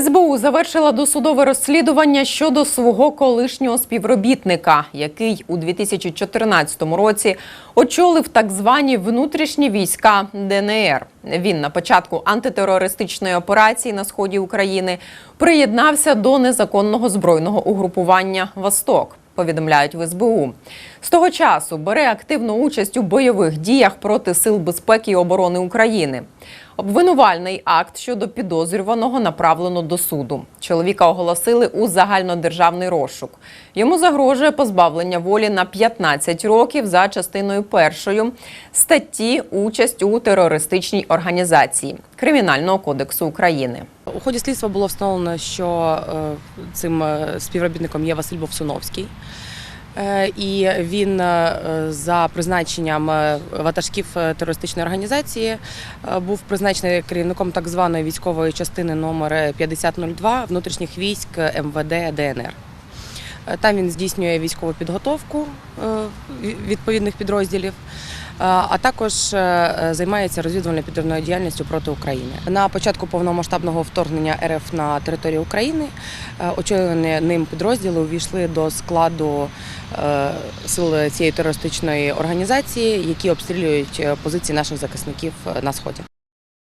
СБУ завершила досудове розслідування щодо свого колишнього співробітника, який у 2014 році очолив так звані внутрішні війська ДНР. Він на початку антитерористичної операції на сході України приєднався до незаконного збройного угрупування Восток. Повідомляють в СБУ. З того часу бере активну участь у бойових діях проти сил безпеки і оборони України. Обвинувальний акт щодо підозрюваного направлено до суду. Чоловіка оголосили у загальнодержавний розшук. Йому загрожує позбавлення волі на 15 років за частиною першою статті участь у терористичній організації Кримінального кодексу України. У ході слідства було встановлено, що е, цим е, співробітником є Василь Бовсуновський. Е, І він е, за призначенням е, ватажків терористичної організації був призначений керівником так званої військової частини номер 5002 внутрішніх військ МВД ДНР. Е, Там він здійснює військову підготовку е, відповідних підрозділів, е, а також займається розвідувальною підривною діяльністю проти України. На початку повномасштабного вторгнення РФ на територію України очолені ним підрозділи увійшли до складу сил цієї терористичної організації, які обстрілюють позиції наших захисників на сході.